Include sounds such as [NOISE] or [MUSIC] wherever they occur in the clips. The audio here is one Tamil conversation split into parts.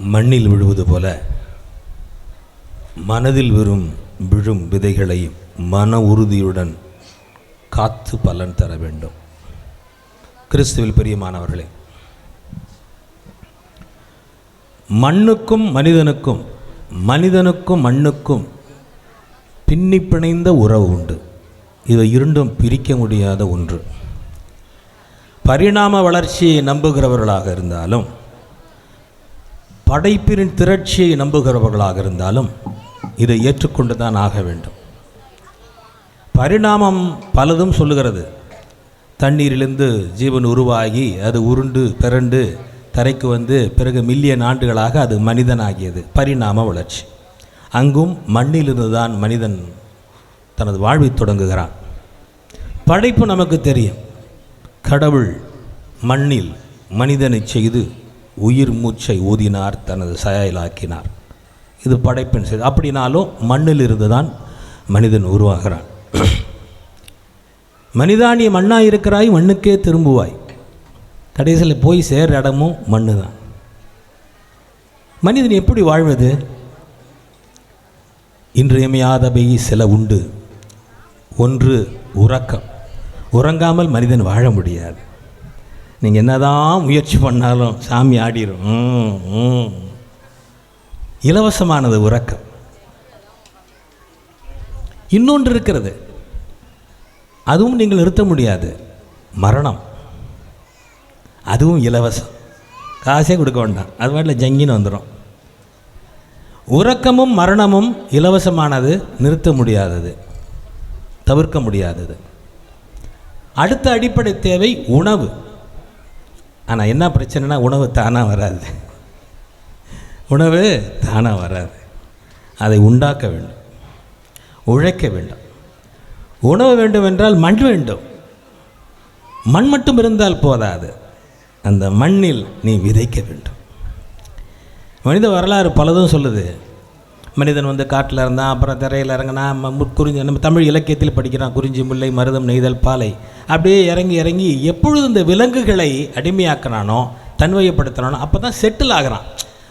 மண்ணில் விழுவது போல மனதில் விழும் விழும் விதைகளை மன உறுதியுடன் காத்து பலன் தர வேண்டும். கிறிஸ்துவில் பிரியமானவர்களே மண்ணுக்கும் மனிதனுக்கும் மனிதனுக்கும் மண்ணுக்கும் பின்னி பிணைந்த உறவு உண்டு. இதை இரண்டும் பிரிக்க முடியாத ஒன்று. பரிணாம வளர்ச்சியை நம்புகிறவர்களாக இருந்தாலும் படைப்பின் திரட்சியை நம்புகிறவர்களாக இருந்தாலும் இதை ஏற்றுக்கொண்டு தான் ஆக வேண்டும். பரிணாமம் பலதும் சொல்லுகிறது. தண்ணீரிலிருந்து ஜீவன் உருவாகி அது உருண்டு பிறண்டு தரைக்கு வந்து பிறகு மில்லியன் ஆண்டுகளாக அது மனிதனாகியது பரிணாம வளர்ச்சி. அங்கும் மண்ணிலிருந்து தான் மனிதன் தனது வாழ்வை தொடங்குகிறான். படைப்பு நமக்கு தெரியும். கடவுள் மண்ணில் மனிதனை செய்து உயிர் மூச்சை ஊதினார் தனது சயாயிலாக்கினார் இது படைப்பின் செய்தி அப்படின்னாலும் மண்ணில் இருந்து தான் மனிதன் உருவாகிறான். [CLEARS THROAT] மனிதானிய மண்ணாக இருக்கிறாய் மண்ணுக்கே திரும்புவாய். கடைசியில் போய் சேர்ற இடமும் மண்ணு தான் மனிதன் எப்படி வாழ்வது? இன்றியமையாதவை சில உண்டு. ஒன்று உறக்கம். உறங்காமல் மனிதன் வாழ முடியாது. நீங்கள் என்னதான் முயற்சி பண்ணாலும் சாமி ஆடிரும். இலவசமானது உறக்கம். இன்னொன்று இருக்கிறது. அதுவும் நீங்கள் நிறுத்த முடியாது. மரணம். அதுவும் இலவசம். காசே கொடுக்க வேண்டாம். அது பாட்டில் ஜங்கின்னு வந்துடும் உறக்கமும் மரணமும் இலவசமானது நிறுத்த முடியாதது. தவிர்க்க முடியாதது. அடுத்த அடிப்படை தேவை உணவு. ஆனால் என்ன பிரச்சனைனா உணவு தானாக வராது. உணவு தானாக வராது. அதை உண்டாக்க வேண்டும். உழைக்க வேண்டும். உணவு வேண்டும் என்றால் மண் வேண்டும். மண் மட்டும் இருந்தால் போதாது. அந்த மண்ணில் நீ விதைக்க வேண்டும். மனித வரலாறு பலதும் சொல்லுது. மனிதன் வந்து காட்டில் இருந்தான் அப்புறம் திரையில் இறங்கினா நம்ம குறிஞ்சி நம்ம தமிழ் இலக்கியத்தில் படிக்கிறான் குறிஞ்சி முல்லை மருதம் நெய்தல் பாலை. அப்படியே இறங்கி இறங்கி எப்பொழுது இந்த விலங்குகளை அடிமையாக்கினானோ தன்மையப்படுத்துறானோ அப்போ தான் செட்டில் ஆகிறான்.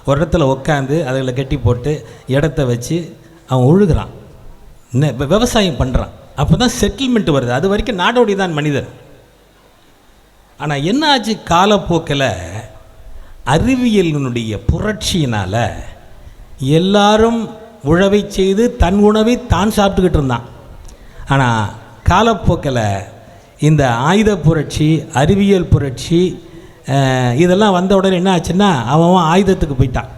ஒரு இடத்துல உட்காந்து அதில் கட்டி போட்டு இடத்த வச்சு அவன் உழுகிறான். என்ன விவசாயம் பண்ணுறான் அப்போ தான் செட்டில்மெண்ட் வருது. அது வரைக்கும் நாடோடி தான் மனிதன். ஆனால் என்ன ஆச்சு காலப்போக்கில்? அறிவியலினுடைய புரட்சியினால் எல்லாரும் உழவை செய்து தன் உணவை தான் சாப்பிட்டுக்கிட்டு இருந்தான். ஆனால் காலப்போக்கில் இந்த ஆயுத புரட்சி அறிவியல் புரட்சி இதெல்லாம் வந்த உடனே என்ன ஆச்சுன்னா அவன் அவன் ஆயுதத்துக்கு போயிட்டான்.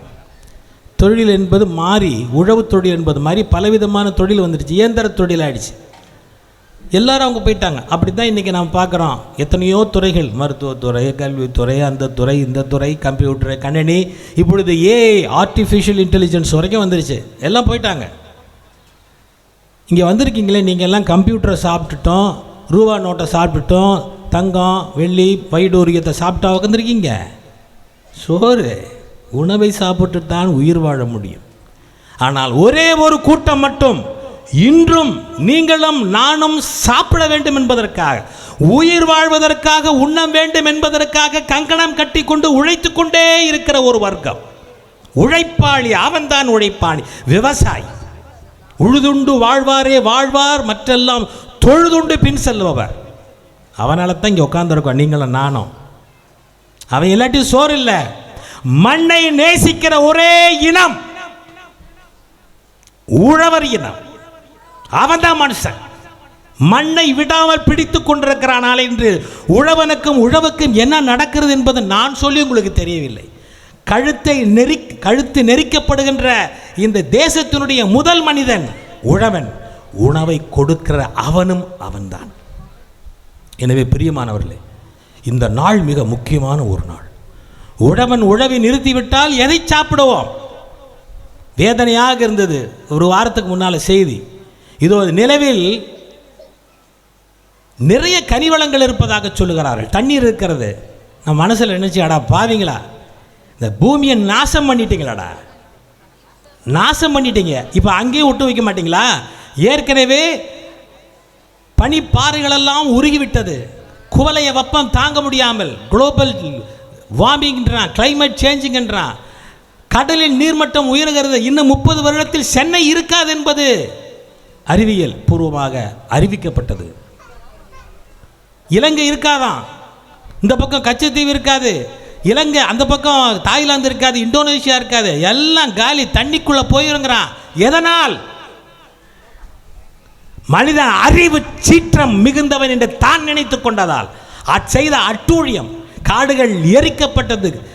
தொழில் என்பது மாறி உழவு தொழில் என்பது மாதிரி பலவிதமான தொழில் வந்துடுச்சு. இயந்திர தொழில் ஆயிடுச்சு எல்லாரும் அவங்க போயிட்டாங்க. அப்படி தான் இன்றைக்கி நாம் பார்க்குறோம். எத்தனையோ துறைகள் மருத்துவத்துறை கல்வித்துறை அந்த துறை இந்த துறை கம்ப்யூட்டர் கணினி இப்பொழுது ஏ ஆர்டிஃபிஷியல் இன்டெலிஜென்ஸ் வரைக்கும் வந்துருச்சு. எல்லாம் போயிட்டாங்க. இங்கே வந்திருக்கீங்களே நீங்கள் எல்லாம் கம்ப்யூட்டரை சாப்பிட்டுட்டோம் ரூபா நோட்டை சாப்பிட்டுட்டோம் தங்கம் வெள்ளி வைடூரியத்தை சாப்பிட்டா உட்காந்துருக்கீங்க சோறு உணவை சாப்பிட்டு தான் உயிர் வாழ முடியும். ஆனால் ஒரே ஒரு கூட்டம் மட்டும் இன்றும் நீங்களும் நானும் சாப்பிட வேண்டும் என்பதற்காக உயிர் வாழ்வதற்காக உண்ண வேண்டும் என்பதற்காக கங்கணம் கட்டி கொண்டு உழைத்து கொண்டே இருக்கிற ஒரு வர்க்கம். உழைப்பாளி அவன்தான் உழைப்பாளி விவசாயி. உழுதுண்டு வாழ்வாரே வாழ்வார் மற்றெல்லாம் தொழுதுண்டு பின் செல்பவர் அவனால தான் இங்கே உட்காந்துருக்கோம் நீங்களும் நானும். அவன் இல்லாட்டி சோறு இல்லை. மண்ணை நேசிக்கிற ஒரே இனம். உழவர் இனம். அவன்தான் மனுஷன். மண்ணை விடாமல் பிடித்து கொண்டிருக்கிறானால் என்று உழவனுக்கும் உழவுக்கும் என்ன நடக்கிறது என்பது நான் சொல்லி உங்களுக்கு தெரியவில்லை. கழுத்தை நெறி கழுத்து நெரிக்கப்படுகின்ற இந்த தேசத்தினுடைய முதல் மனிதன் உழவன். உணவை கொடுக்கிற அவனும் அவன்தான். எனவே பிரியமானவர்களே இந்த நாள் மிக முக்கியமான ஒரு நாள். உழவன் உழவை நிறுத்திவிட்டால் எதை சாப்பிடுவோம்? வேதனையாக இருந்தது. ஒரு வாரத்துக்கு முன்னால் செய்தி. இதோ நிலவில் நிறைய கனிவளங்கள் இருப்பதாக சொல்லுகிறார்கள். தண்ணீர் இருக்கிறது. நம்ம மனசில் நினச்சி அடா பாவீங்களா? இந்த பூமியை நாசம் பண்ணிட்டீங்களாடா? நாசம் பண்ணிட்டீங்க. இப்போ அங்கேயும் விட்டு வைக்க மாட்டீங்களா? ஏற்கனவே பனிப்பாறைகளெல்லாம் உருகிவிட்டது. குவலைய வெப்பம் தாங்க முடியாமல் குளோபல் வார்மிங்ன்றான் கிளைமேட் சேஞ்சுங்கன்றான். கடலில் நீர்மட்டம் உயர்கிறது. இன்னும் முப்பது வருடத்தில் சென்னை இருக்காது என்பது அறிவியல் பூர்வமாக அறிவிக்கப்பட்டது. இலங்கை இருக்காதான். இந்த பக்கம் கச்சத்தீவு இருக்காது. இலங்கை அந்த பக்கம் தாய்லாந்து இருக்காது இந்தோனேஷியா இருக்காது. எல்லாம் காலி தண்ணிக்குள்ள போயிருங்கிறான். எதனால்? மனிதன் அறிவு சீற்றம் மிகுந்தவன் என்று தான் நினைத்துக் கொண்டதால். அச்செய்த அட்டூழியம் காடுகள் எரிக்கப்பட்டது.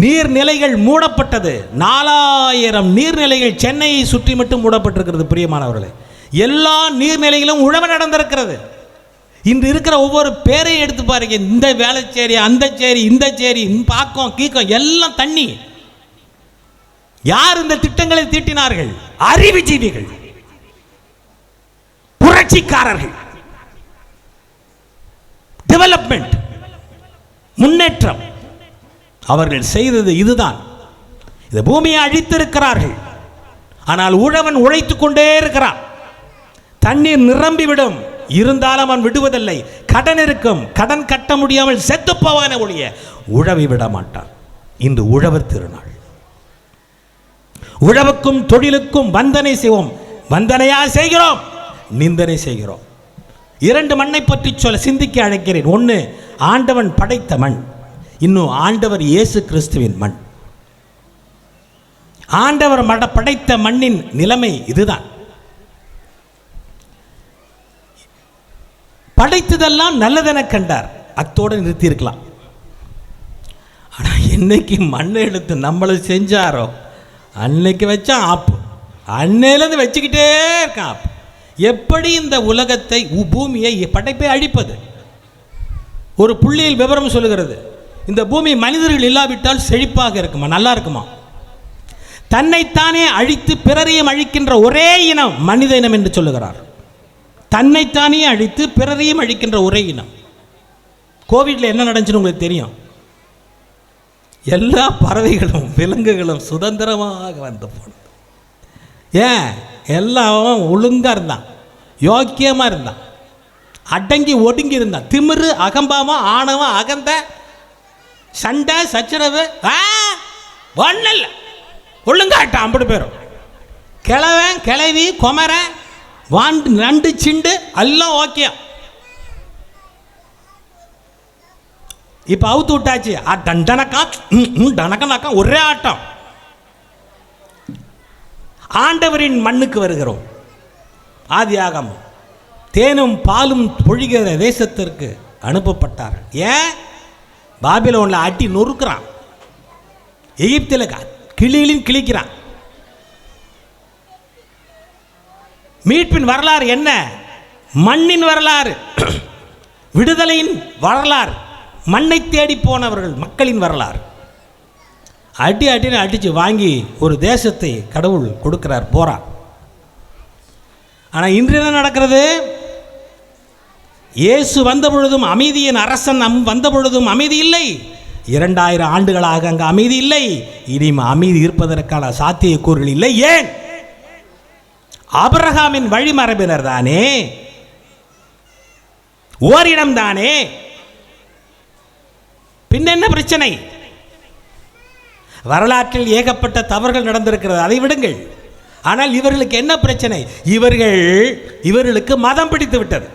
நீர்நிலைகள் மூடப்பட்டது. நாலாயிரம் நீர்நிலைகள் சென்னையை சுற்றி மட்டும் மூடப்பட்டிருக்கிறது பிரியமானவர்களே. எல்லா நீர்நிலைகளும் உழவு நடந்திருக்கிறது. இன்று இருக்கிற ஒவ்வொரு பேரையும் எடுத்து பாருங்க. இந்த வேலைச்சேரி அந்த சேரி இந்த சேரி பாக்கம் கீக்கம் எல்லாம் தண்ணி. யார் இந்த திட்டங்களை தீட்டினார்கள்? அறிவுஜீவிகள். புரட்சிக்காரர்கள். டெவலப்மெண்ட் முன்னேற்றம். அவர்கள் செய்தது இதுதான். இந்த பூமியை அழித்திருக்கிறார்கள். ஆனால் உழவன் உழைத்து கொண்டே இருக்கிறான். தண்ணீர் நிரம்பிவிடும். இருந்தாலும் அவன் விடுவதில்லை. கடன் இருக்கும். கடன் கட்ட முடியாமல் செத்துப்பவான ஒழிய உழவி விட மாட்டான். இன்று உழவர் திருநாள். உழவுக்கும் தொழிலுக்கும் வந்தனை செய்வோம். வந்தனையா செய்கிறோம். நிந்தனை செய்கிறோம். இரண்டு மண்ணை பற்றி சொல்ல சிந்திக்க அழைக்கிறேன். ஒன்று ஆண்டவன் படைத்த மண். இன்னும் ஆண்டவர் இயேசு கிறிஸ்துவின் மண். ஆண்டவர் மட படைத்த மண்ணின் நிலைமை இதுதான். படைத்ததெல்லாம் நல்லதென கண்டார். அத்தோடு நிறுத்தியிருக்கலாம். ஆனால் என்னைக்கு மண்ணை எடுத்து நம்மளை செஞ்சாரோ அன்னைக்கு வச்சான் ஆப்பு. அன்னையிலேருந்து வச்சுக்கிட்டே இருக்கான் ஆப்பு. எப்படி இந்த உலகத்தை உ- பூமியை படைப்பை அழிப்பது? ஒரு புள்ளியில் விவரம் சொல்லுகிறது. இந்த பூமி மனிதர்கள் இல்லாவிட்டால் செழிப்பாக இருக்குமா? நல்லா இருக்குமா? தன்னைத்தானே அழித்து பிறரையும் அழிக்கின்ற ஒரே இனம் மனித இனம் என்று சொல்லுகிறார். தன்னைத்தானே அழித்து பிறரையும் அழிக்கின்ற ஒரே இனம். கோவிட்ல என்ன நடந்துச்சுன்னு உங்களுக்கு தெரியும்? எல்லா பறவைகளும் விலங்குகளும் சுதந்திரமாக வந்து போனது. ஏன்? எல்லாம் ஒழுங்காக இருந்தான். யோக்கியமாக இருந்தான். அடங்கி ஒடுங்கி இருந்தான். திமிரு அகம்பாவம் ஆணவம் அகந்த சண்டை சச்சரவு ஆ ஒன்றும் இல்லை. ஒழுங்காட்டான் அப்படி பேரும் கிழவன் கிளவி குமரன் வாண்டு நண்டு சிண்டு எல்லாம் ஓகே. இப்போ அவுத்து விட்டாச்சு. ஆ தண்டனக்கா ம், ஒரே ஆட்டம். ஆண்டவரின் மண்ணுக்கு வருகிறோம். ஆதியாகம் தேனும் பாலும் பொழிகிற தேசத்திற்கு அனுப்பப்பட்டார் ஏன்? பாபிலோனில் அட்டி நொறுக்கிறான். எகிப்தில் க- கிளியிலும் கிழிக்கிறான். மீட்பின் வரலாறு என்ன? மண்ணின் வரலாறு. [CLEARS THROAT] விடுதலையின் வரலாறு. மண்ணை தேடி போனவர்கள் மக்களின் வரலாறு. அடி அடின்னு அடித்து வாங்கி ஒரு தேசத்தை கடவுள் கொடுக்கிறார் போறான். ஆனால் இன்று என்ன நடக்கிறது? இயேசு வந்த பொழுதும் அமைதியின் அரசன் நம் வந்த பொழுதும் அமைதி இல்லை. இரண்டாயிரம் ஆண்டுகளாக அங்கு அமைதி இல்லை. இனியும் அமைதி இருப்பதற்கான சாத்தியக்கூறுகள் இல்லை. ஏன்? ஆபிரகாமின் வழிமரபினர் தானே. ஓரிடம் தானே. பின் என்ன பிரச்சனை? வரலாற்றில் ஏகப்பட்ட தவறுகள் நடந்திருக்கிறது. அதை விடுங்கள். ஆனால் இவர்களுக்கு என்ன பிரச்சனை? இவர்கள் இவர்களுக்கு மதம் பிடித்து விட்டது.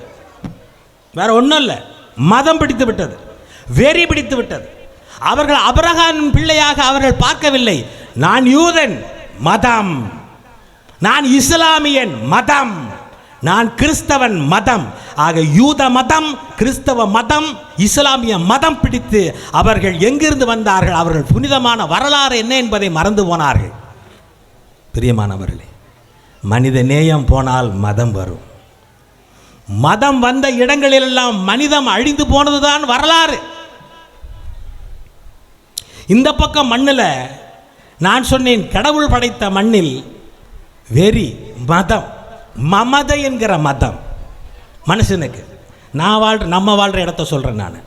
வேற ஒன்றும் இல்லை. மதம் பிடித்து விட்டது. வெறி பிடித்து விட்டது. அவர்கள் அபரகான் பிள்ளையாக அவர்கள் பார்க்கவில்லை. நான் யூதன் மதம். நான் இஸ்லாமியன் மதம். நான் கிறிஸ்தவன் மதம். ஆக யூத மதம் கிறிஸ்தவ மதம் இஸ்லாமிய மதம் பிடித்து அவர்கள் எங்கிருந்து வந்தார்கள்? அவர்கள் புனிதமான வரலாறு என்ன என்பதை மறந்து போனார்கள். பிரியமானவர்களே மனித நேயம் போனால் மதம் வரும். மதம் வந்த இடங்களிலெல்லாம் மனிதம் அழிந்து போனதுதான் வரலாறு. இந்த பக்கம் மண்ணில் நான் சொன்னேன் கடவுள் படைத்த மண்ணில் வெறி மதம் மமத என்கிற மதம். மனுஷனுக்கு. நான் வாழ்ற நம்ம வாழ்கிற இடத்த சொல்கிறேன் நான்.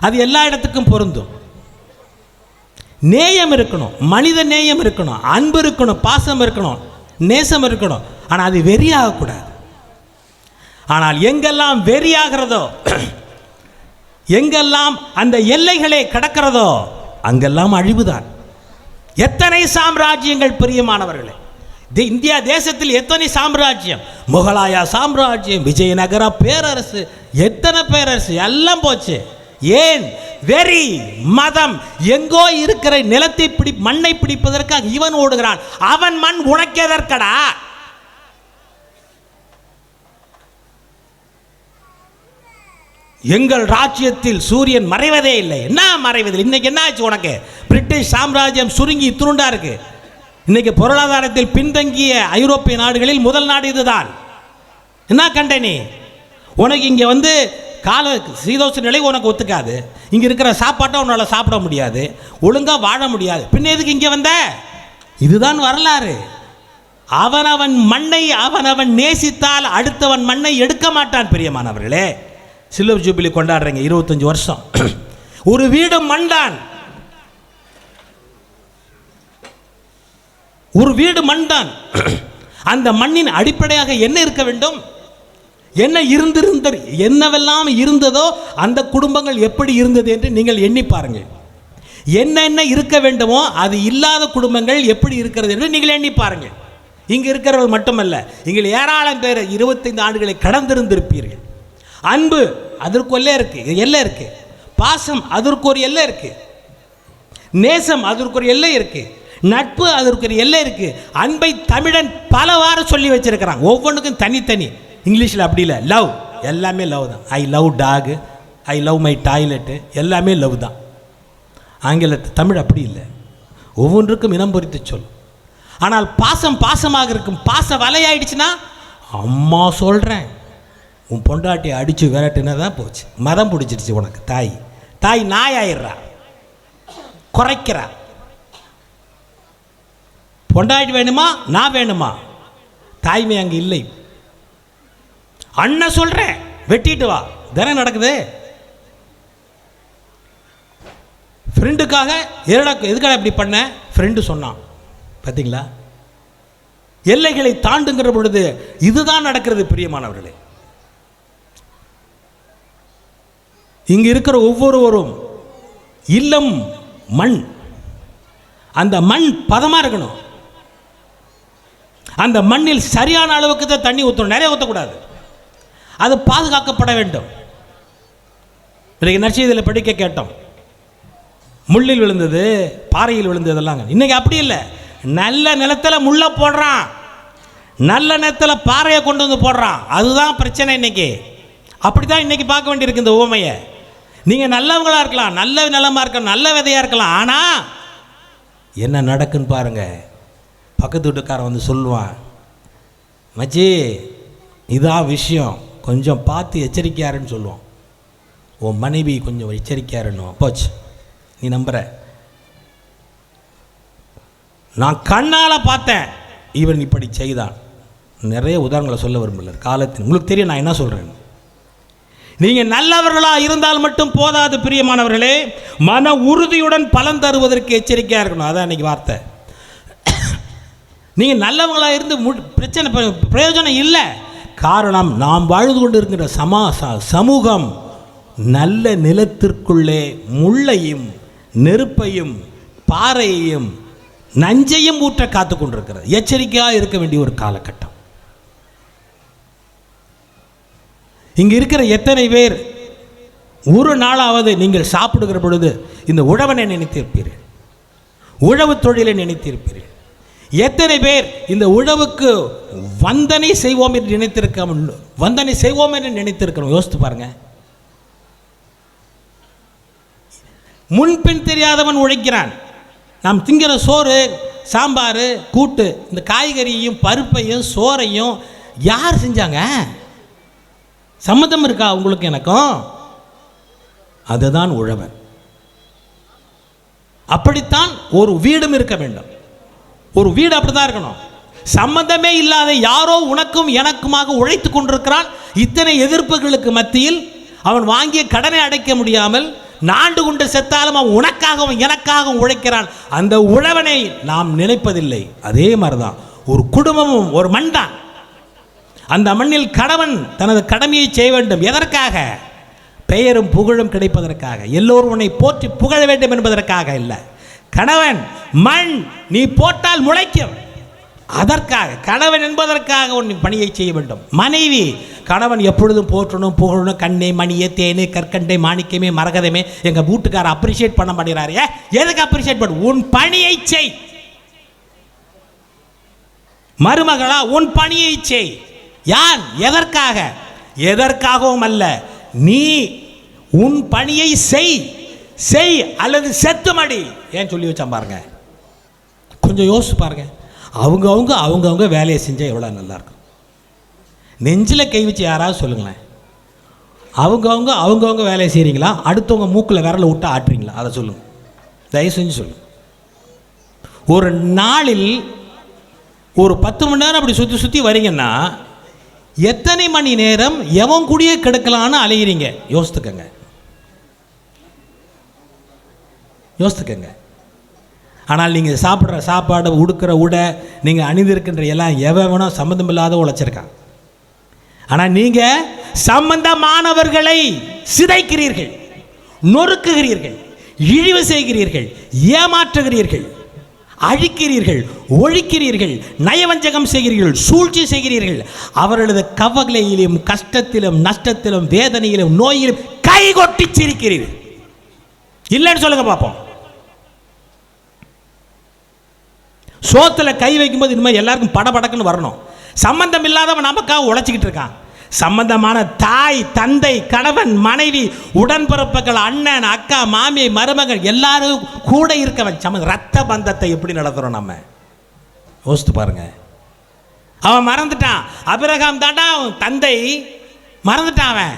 அது எல்லா இடத்துக்கும் பொருந்தும். நேயம் இருக்கணும் மனித நேயம் இருக்கணும் அன்பு இருக்கணும் பாசம் இருக்கணும் நேசம் இருக்கணும். ஆனால் அது வெறியாகக்கூடாது. ஆனால் எங்கெல்லாம் வெறியாகிறதோ எங்கெல்லாம் அந்த எல்லைகளை கடக்கிறதோ அங்கெல்லாம் அழிவுதான். எத்தனை சாம்ராஜ்யங்கள் பிரியமானவர்களே? இந்தியா தேசத்தில் எத்தனை சாம்ராஜ்யம்? முகலாயா சாம்ராஜ்யம் விஜயநகர பேரரசு எத்தனை பேரரசு? எல்லாம் போச்சு. ஏன்? வெறி மதம் எங்கோ இருக்கிற நிலத்தை பிடி மண்ணை பிடிப்பதற்காக இவன் ஓடுகிறான். அவன் மண் உனக்கெதற்கடா? எங்கள் ராஜ்யத்தில் சூரியன் மறைவதே இல்லை. என்ன மறைவதில்லை இன்னைக்கு என்ன ஆச்சு உனக்கு? பிரிட்டிஷ் சாம்ராஜ்யம் சுருங்கி துருண்டா இருக்கு. இன்னைக்கு பொருளாதாரத்தில் பின்தங்கிய ஐரோப்பிய நாடுகளில் முதல் நாடு இதுதான். என்ன கண்டனி உனக்கு இங்கே வந்து கால சீதோஷ நிலை உனக்கு ஒத்துக்காது. இங்கே இருக்கிற சாப்பாட்டை உன்னால் சாப்பிட முடியாது. ஒழுங்காக வாழ முடியாது. பின்ன எதுக்கு இங்கே வந்த? இதுதான் வரலாறு. அவனவன் மண்ணை அவனவன் நேசித்தால் அடுத்தவன் மண்ணை எடுக்க மாட்டான் பிரியமானவர்களே. சில்வர் ஜூபிலி கொண்டாடுறீங்க இருபத்தஞ்சு வருஷம். ஒரு வீடு மண்டான் ஒரு வீடு மண்தான். அந்த மண்ணின் அடிப்படையாக என்ன இருக்க வேண்டும்? என்ன இருந்திருந்த என்னவெல்லாம் இருந்ததோ அந்த குடும்பங்கள் எப்படி இருந்தது என்று நீங்கள் எண்ணி பாருங்கள். என்னென்ன இருக்க வேண்டுமோ அது இல்லாத குடும்பங்கள் எப்படி இருக்கிறது என்று நீங்கள் எண்ணி பாருங்கள். இங்கே இருக்கிறவர்கள் மட்டுமல்ல இங்கே ஏராளம் பேர் இருபத்தைந்து ஆண்டுகளை கடந்திருந்திருப்பீர்கள். அன்பு அதற்கு ஒரு எல்லை இருக்கு. எல்லை இருக்கு. பாசம் அதற்கு ஒரு எல்லை இருக்கு. நேசம் அதற்கு ஒரு எல்லை இருக்கு. நட்பு அதற்கு ஒரு எல்லை இருக்கு. அன்பை தமிழன் பல வாரம் சொல்லி வச்சிருக்கிறான். ஒவ்வொன்றுக்கும் தனித்தனி. இங்கிலீஷில் அப்படி இல்லை. லவ் எல்லாமே லவ் தான். I love dog I love my toilet எல்லாமே லவ் தான். ஆங்கிலத்து தமிழ் அப்படி இல்லை. ஒவ்வொன்றுக்கும் இனம் பொறித்து சொல். ஆனால் பாசம் பாசமாக இருக்கும். பாச வலையாயிடுச்சுன்னா அம்மா சொல்கிறேன் உன் பொண்டாட்டி அடித்து விரட்டுனா தான் போச்சு. மதம் பிடிச்சிருச்சு உனக்கு தாய். தாய் நாய் ஆயிடுறா குறைக்கிறா. பொண்டாட்டி வேணுமா? நான் வேணுமா? தாய்மை அங்கே இல்லை. அண்ணன் சொல்கிறேன் வெட்டிட்டு வா. தானே நடக்குது? ஃப்ரெண்டுக்காக எரடா எதுக்காக இப்படி பண்ண? ஃப்ரெண்டு சொன்னான். பார்த்தீங்களா எல்லைகளை தாண்டுங்கிற பொழுது இதுதான் நடக்கிறது பிரியமானவர்களே. இங்கே இருக்கிற ஒவ்வொருவரும் இல்லம் மண். அந்த மண் பதமாக இருக்கணும். அந்த மண்ணில் சரியான அளவுக்கு தான் தண்ணி ஊற்றணும் நிறைய ஊற்றக்கூடாது அது பாதுகாக்கப்பட வேண்டும். இன்றைக்கு நற்செய்தியில் படிக்க கேட்டோம். முள்ளில் விழுந்தது பாறையில் விழுந்ததெல்லாம் இன்றைக்கி அப்படி இல்லை. நல்ல நிலத்தில் முள்ளை போடுறான். நல்ல நிலத்தில் பாறையை கொண்டு வந்து போடுறான். அதுதான் பிரச்சனை இன்னைக்கு. அப்படி தான் இன்றைக்கி பார்க்க வேண்டியிருக்கு இந்த உவமையை. நீங்கள் நல்லவங்களாக இருக்கலாம் நல்ல நிலமாக இருக்கலாம் நல்ல விதையாக இருக்கலாம் ஆனால் என்ன நடக்குன்னு பாருங்கள் பக்கத்து வீட்டுக்காரன் வந்து சொல்லுவான் மச்சி இதான் விஷயம். கொஞ்சம் பார்த்து எச்சரிக்கையாருன்னு சொல்லுவோம் உன் மனைவி கொஞ்சம் எச்சரிக்கையாருன்னு போச்சு. நீ நம்புற. நான் கண்ணால் பார்த்தேன். இவன் இப்படி செய்தான். நிறைய உதாரணங்களை சொல்ல விரும்பல. காலத்தின் உங்களுக்கு தெரியும் நான் என்ன சொல்கிறேன் நீங்கள் நல்லவர்களாக இருந்தால் மட்டும் போதாது பிரியமானவர்களே. மன உறுதியுடன் பலன் தருவதற்கு எச்சரிக்கையாக இருக்கணும். அதான் இன்னைக்கு வார்த்தை. நீங்கள் நல்லவங்களாக இருந்து மு பிரச்சனை பிரயோஜனம் இல்லை. காரணம் நாம் வாழ்ந்து கொண்டு இருக்கிற சமா ச- சமூகம் நல்ல நிலத்திற்குள்ளே முள்ளையும் நெருப்பையும் பாறையையும் நஞ்சையும் ஊற்ற காத்து கொண்டிருக்கிறது எச்சரிக்கையாக இருக்க வேண்டிய ஒரு காலகட்டம். இங்கே இருக்கிற எத்தனை பேர் ஒரு நாளாவது நீங்கள் சாப்பிடுகிற பொழுது இந்த உழவனை நினைத்திருப்பீர்கள். உழவு தொழிலை நினைத்திருப்பீர்கள். எத்தனை பேர் இந்த உழவுக்கு வந்தனை செய்வோம் என்று நினைத்திருக்க வந்தனை செய்வோம் என்று நினைத்திருக்கிறோம். யோசித்து பாருங்க. முன்பின் தெரியாதவன் உழைக்கிறான். நாம் திங்கிற சோறு சாம்பார் கூட்டு இந்த காய்கறியையும் பருப்பையும் சோறையும் யார் செஞ்சாங்க? சம்மதம் இருக்கா உங்களுக்கு எனக்கும்? அதுதான் உழவன். அப்படித்தான் ஒரு வீடும் இருக்க வேண்டும். ஒரு வீடு அப்படிதான் இருக்கணும். சம்மந்தமே இல்லாத யாரோ உனக்கும் எனக்குமாக உழைத்து கொண்டிருக்கிறான். இத்தனை எதிர்ப்புகளுக்கு மத்தியில் அவன் வாங்கிய கடனை அடைக்க முடியாமல் நாண்டு கொண்டு செத்தாலும் அவன் உனக்காகவும் எனக்காகவும் உழைக்கிறான். அந்த உழவனை நாம் நினைப்பதில்லை. அதே மாதிரிதான். ஒரு குடும்பமும் ஒரு மண் தான் அந்த மண்ணில் கணவன் தனது கடமையை செய்ய வேண்டும். எதற்காக? பெயரும் புகழும் கிடைப்பதற்காக. எல்லோரும் உன்னை போற்றி புகழ வேண்டும் என்பதற்காக இல்லை. கணவன் மண் நீ போட்டால் முளைக்கும். அதற்காக கணவன் என்பதற்காக உன் பணியை செய்ய வேண்டும். மனைவி கணவன் எப்பொழுதும் போற்றணும் புகழணும். கண்ணே மணியே தேனே கற்கண்டை மாணிக்கமே மரகதமே. எங்க வீட்டுக்கார அப்ரிஷியேட் பண்ண மாட்டேங்கிறாரு ஏ, எதுக்கு அப்ரிஷியேட் பண்ண? உன் பணியை செய். மருமகளா உன் பணியை செய். யார்? எதற்காக? எதற்காகவும் அல்ல. நீ உன் பணியை செய். செய் அல்லது செத்து மடி ஏன் சொல்லி வச்சா பாருங்க. கொஞ்சம் யோசிச்சு பாருங்க. அவங்கவுங்க அவங்கவுங்க வேலையை செஞ்சால் எவ்வளோ நல்லாயிருக்கும். நெஞ்சில் கை வச்சு யாராவது சொல்லுங்களேன். அவங்கவுங்க அவங்கவுங்க வேலையை செய்கிறீங்களா அடுத்தவங்க மூக்கில் விரல விட்டு ஆட்டுறீங்களா? அதை சொல்லுங்கள் தயவு செஞ்சு சொல்லுங்க. ஒரு நாளில் ஒரு பத்து மணி நேரம் அப்படி சுற்றி சுற்றி வரீங்கன்னா எத்தனை மணி நேரம் எவன் கூடயே கெடுக்கலான்னு அலையிறீங்க? யோசித்துக்கங்க. யோசித்துக்கங்க. ஆனால் நீங்கள் சாப்பிட்ற சாப்பாடு உடுக்கிற உடை நீங்கள் அணிந்திருக்கின்ற எல்லாம் எவன் சம்மந்தம் இல்லாத உழைச்சிருக்கான். ஆனால் நீங்கள் சம்பந்தமானவர்களை சிதைக்கிறீர்கள் நொறுக்குகிறீர்கள் இழிவு செய்கிறீர்கள் ஏமாற்றுகிறீர்கள். அழிக்கிறீர்கள் ஒழிக்கிறீர்கள் நயவஞ்சகம் செய்கிறீர்கள் சூழ்ச்சி செய்கிறீர்கள். அவர்களது கவலையிலும் கஷ்டத்திலும் நஷ்டத்திலும் வேதனையிலும் நோயிலும் கைகொட்டி சிரிக்கிறீர்கள். இல்லைன்னு சொல்லுங்க பார்ப்போம் சோத்துல கை வைக்கும்போது இனிமேல் எல்லாருக்கும் படபடக்குன்னு வரணும். சம்பந்தம் இல்லாதவன் நமக்காக உழைச்சிக்கிட்டு இருக்கான். சம்பந்தமான தாய் தந்தை கணவன் மனைவி உடன்பிறப்புகள் அண்ணன் அக்கா மாமி மருமகள் எல்லாரும் கூட இருக்கவன். சம ரத்த பந்தத்தை எப்படி நடத்துகிறோம் நம்ம? யோசித்து பாருங்க. அவன் மறந்துட்டான். அபிரகாம் தாண்டா அவன் தந்தை மறந்துட்டான் அவன்.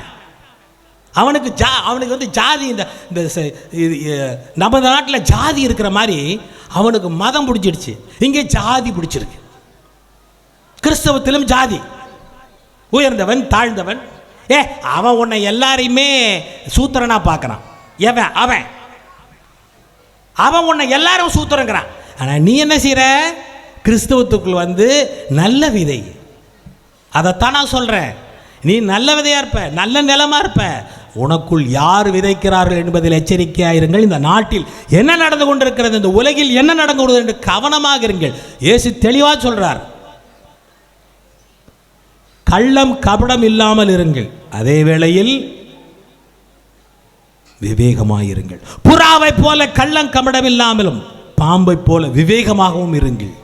அவனுக்கு ஜா அவனுக்கு வந்து ஜாதி இந்த இந்த நம்ம நாட்டில் ஜாதி இருக்கிற மாதிரி அவனுக்கு மதம் பிடிச்சிடுச்சு. இங்கே ஜாதி பிடிச்சிருக்கு. கிறிஸ்தவத்திலும் ஜாதி. உயர்ந்தவன் தாழ்ந்தவன். ஏ அவன் உன்னை எல்லாரையுமே சூத்திரனா பார்க்குறான். எவன்? அவன். அவன் உன்னை எல்லாரும் சூத்திரங்கிறான். ஆனால் நீ என்ன செய்கிற கிறிஸ்தவத்துக்குள் வந்து நல்ல விதை. அதைத்தான் நான் சொல்கிறேன் நீ நல்ல விதையாக இருப்ப நல்ல நிலமா இருப்ப. உனக்குள் யார் விதைக்கிறார்கள் என்பதில் எச்சரிக்கையாயிருங்கள் இந்த நாட்டில் என்ன நடந்து கொண்டிருக்கிறது? இந்த உலகில் என்ன நடந்து கொண்டிருக்கிறது என்று கவனமாக இருங்கள். இயேசு தெளிவாக சொல்கிறார் கள்ளம் கபடம் இல்லாமல் இருங்கள். அதே வேளையில் விவேகமாயிருங்கள். புறாவை போல கள்ளம் கபடம் இல்லாமலும் பாம்பை போல விவேகமாகவும் இருங்கள்.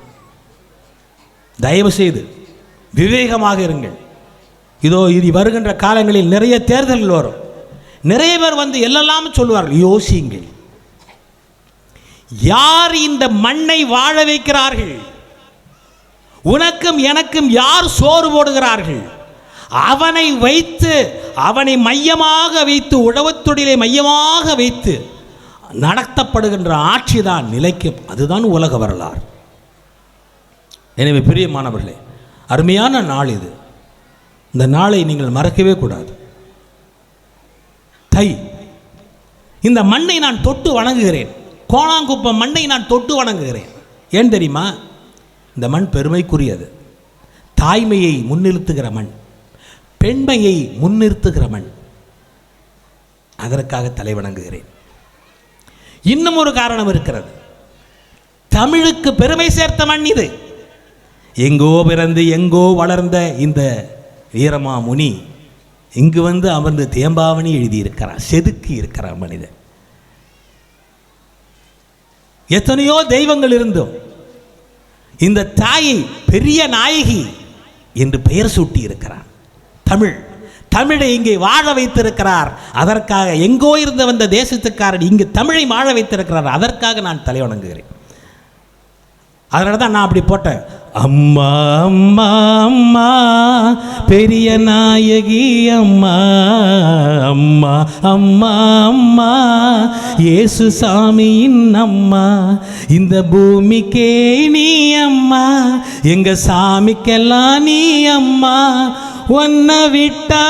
தயவு செய்து விவேகமாக இருங்கள். இதோ இது வருகின்ற காலங்களில் நிறைய தேர்தல்கள் வரும். நிறைய பேர் வந்து எல்லாம் சொல்லுவார்கள் யோசியுங்கள். யார் இந்த மண்ணை வாழ வைக்கிறார்கள்? உனக்கும் எனக்கும் யார் சோறு போடுகிறார்கள்? அவனை வைத்து அவனை மையமாக வைத்து உழவுத் தொழிலை மையமாக வைத்து நடத்தப்படுகின்ற ஆட்சி தான் நிலைக்கும். அதுதான் உலக வரலாறு. எனவே பிரியமானவர்களே அருமையான நாள் இது. இந்த நாளை நீங்கள் மறக்கவே கூடாது. தை. இந்த மண்ணை நான் தொட்டு வணங்குகிறேன். கோணாங்குப்பம் மண்ணை நான் தொட்டு வணங்குகிறேன். ஏன் தெரியுமா? இந்த மண் பெருமைக்குரியது. தாய்மையை முன்னிறுத்துகிற மண் பெண்மையை முன்னிறுத்துகிற மண். அதற்காக தலை வணங்குகிறேன். இன்னும் ஒரு காரணம் இருக்கிறது. தமிழுக்கு பெருமை சேர்த்த மண் இது. எங்கோ பிறந்து எங்கோ வளர்ந்த இந்த வீரமா முனி இங்கு வந்து அமர்ந்து தேம்பாவணி எழுதியிருக்கிறார் செதுக்கி இருக்கிறார் மனிதன். எத்தனையோ தெய்வங்கள் இருந்தும் இந்த தாயை பெரிய நாயகி என்று பெயர் சூட்டி இருக்கிறார் தமிழ். தமிழை இங்கே வாழ வைத்திருக்கிறார். அதற்காக எங்கோ இருந்து வந்த தேசத்துக்காரன் இங்கு தமிழை வாழ வைத்திருக்கிறார். அதற்காக நான் தலை வணங்குகிறேன் அதனால தான் நான் அப்படி போட்டேன். அம்மா அம்மா அம்மா பெரிய நாயகி அம்மா அம்மா அம்மா அம்மா இயேசு சாமியின் அம்மா இந்த பூமிக்கே நீ அம்மா எங்க சாமிக்கெல்லாம் நீ அம்மா ஒன்ன விட்டா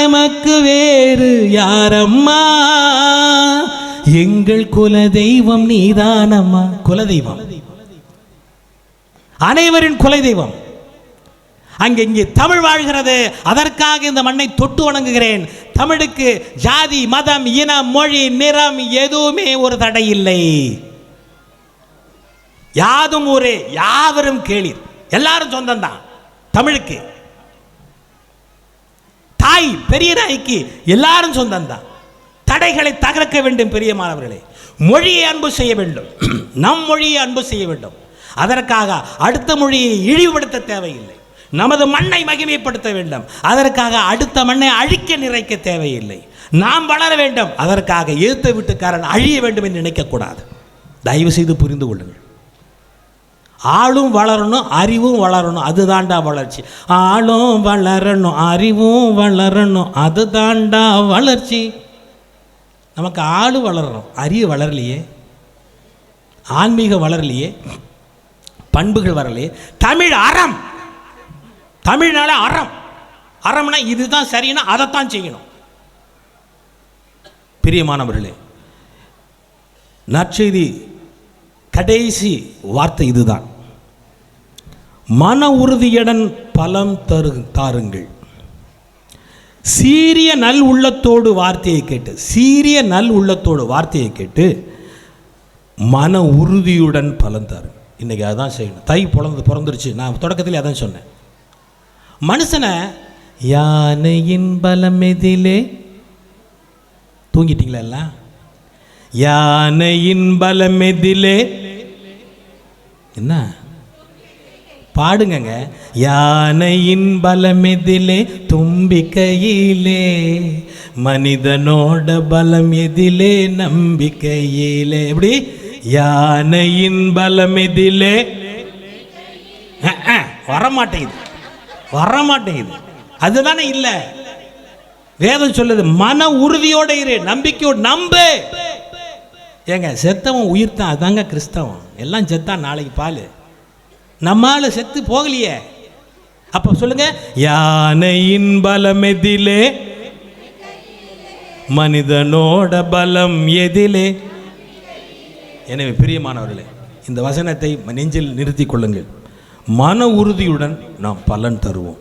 எமக்கு வேறு யாரம்மா? எங்கள் குலதெய்வம் நீதானம்மா குலதெய்வம். அனைவரின் குலை தெய்வம் அங்கே இங்கே தமிழ் வாழ்கிறது. அதற்காக இந்த மண்ணை தொட்டு வணங்குகிறேன். தமிழுக்கு ஜாதி மதம் இனம் மொழி நிறம் எதுவுமே ஒரு தடை இல்லை. யாதும் ஊரே யாவரும் கேளீர். எல்லாரும் சொந்தம்தான். தமிழுக்கு. தாய் பெரிய நாய்க்கு எல்லாரும் சொந்தம்தான். தடைகளை தகர்க்க வேண்டும் பெரிய மாணவர்களே. மொழியை அன்பு செய்ய வேண்டும். நம் மொழியை அன்பு செய்ய வேண்டும். அதற்காக அடுத்த மொழியை இழிவுபடுத்த தேவையில்லை. நமது மண்ணை மகிமைப்படுத்த வேண்டும். அதற்காக அடுத்த மண்ணை அழிக்க நிறைக்க தேவையில்லை. நாம் வளர வேண்டும். அதற்காக ஏத்த வீட்டுக்காரன் அழிய வேண்டும் என்று நினைக்கக்கூடாது. தயவு செய்து புரிந்து கொள்ளுங்கள். ஆளும் வளரணும் அறிவும் வளரணும். அதுதான்டா வளர்ச்சி. ஆளும் வளரணும் அறிவும் வளரணும். அதுதான்டா வளர்ச்சி. நமக்கு ஆளு வளரணும் அறிவு வளரலையே. ஆன்மீகம் வளரலையே. பண்புகள் வரலையே தமிழ் அறம். தமிழ்னால அறம். அறம்னா இதுதான் சரின்னா அதைத்தான் செய்யணும். பிரியமானவர்களே நற்செய்தி கடைசி வார்த்தை இதுதான். மன உறுதியுடன் பலம் தரு தாருங்கள். சீரிய நல் உள்ளத்தோடு வார்த்தையை கேட்டு சீரிய நல் உள்ளத்தோடு வார்த்தையை கேட்டு மன உறுதியுடன் பலன் தரும் இன்றைக்கி அதான் செய்யணும். தை பிறந்து பிறந்துருச்சு. நான் தொடக்கத்திலே அதான் சொன்னேன். மனுஷனை யானையின் பலம் எதிலே தூங்கிட்டீங்களா எல்லாம்? யானையின் பலம் எதிலே என்ன? பாடுங்கங்க. யானையின் பலமெதிலே தும்பிக்கையிலே மனிதனோட பலம் எதிலே நம்பிக்கையிலே. எப்படி? யானையின் பலமெதிலே. வரமாட்டேங்குது. வரமாட்டேங்குது. அதுதானே இல்லை. வேதம் சொல்லுது மன உறுதியோட இரு நம்பிக்கையோடு நம்பு. ஏங்க செத்தவன் உயிர் தான் அதாங்க கிறிஸ்தவம். எல்லாம் செத்தான் நாளைக்கு பால். நம்மால் செத்து போகலையே. அப்ப சொல்லுங்க யானையின் பலம் எதிலே மனிதனோட பலம் எதிலே. எனவே பிரியமானவர்களே இந்த வசனத்தை நெஞ்சில் நிறுத்தி கொள்ளுங்கள். மன உறுதியுடன் நாம் பலன் தருவோம்.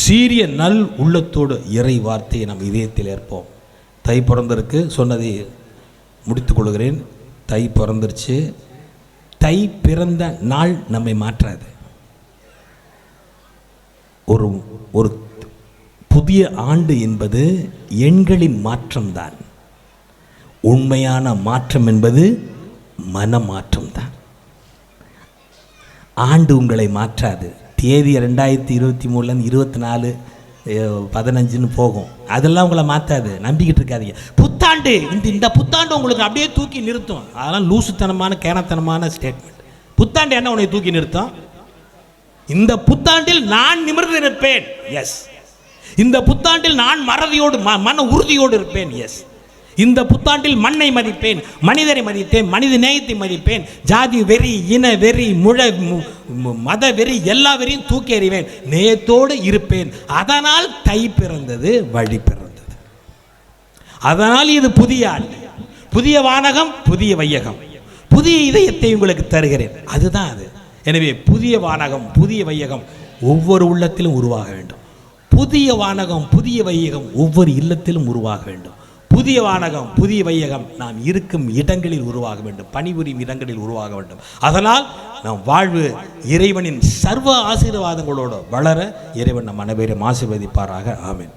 சீரிய நல் உள்ளத்தோடு இறை வார்த்தையை நம் இதயத்தில் ஏற்போம். தை பிறந்திருக்கு சொன்னதை முடித்து கொள்கிறேன். தை பிறந்துருச்சு. தை பிறந்த நாள் நம்மை மாற்றாது. ஒரு ஒரு புதிய ஆண்டு என்பது எண்களின் மாற்றம்தான். உண்மையான மாற்றம் என்பது மனமாற்றம்தான். ஆண்டு உங்களை மாற்றாது. தேதி ரெண்டாயிரத்தி இருபத்தி மூணுலேருந்து இருபத்தி நாலு பதினஞ்சுன்னு போகும். அதெல்லாம் உங்களை மாற்றாது. நம்பிக்கிட்டு இருக்காதீங்க. புத்தாண்டு! இந்த இந்த புத்தாண்டு உங்களுக்கு அப்படியே தூக்கி நிறுத்தும். அதெல்லாம் லூசுத்தனமான கேனத்தனமான ஸ்டேட்மெண்ட் புத்தாண்டு என்ன உன்னை தூக்கி நிறுத்தும்? இந்த புத்தாண்டில் நான் நிமிர்ந்து நிற்பேன். எஸ் இந்த புத்தாண்டில் நான் மறதியோடு ம- மன உறுதியோடு இருப்பேன். எஸ் இந்த புத்தாண்டில் மண்ணை மதிப்பேன் மனிதரை மதிப்பேன் மனித நேயத்தை மதிப்பேன் ஜாதி வெறி இன வெறி முழ மத வெறி எல்லா வெறியும் தூக்கி எறிவேன் நேயத்தோடு இருப்பேன். அதனால் தை பிறந்தது வழி பிறந்தது. அதனால் இது புதிய ஆண்டு. புதிய வானகம் புதிய வையகம். புதிய இதயத்தை உங்களுக்கு தருகிறேன். அதுதான் அது. எனவே புதிய வானகம் புதிய வையகம் ஒவ்வொரு உள்ளத்திலும் உருவாக வேண்டும். புதிய வானகம் புதிய வையகம் ஒவ்வொரு இல்லத்திலும் உருவாக வேண்டும். புதிய வானகம் புதிய வையகம் நாம் இருக்கும் இடங்களில் உருவாக வேண்டும் பணிபுரியும் இடங்களில் உருவாக வேண்டும். அதனால் நம் வாழ்வு இறைவனின் சர்வ ஆசீர்வாதங்களோடு வளர இறைவன் நம் அனைவரும் ஆசீர்வதிப்பாராக. ஆமேன்.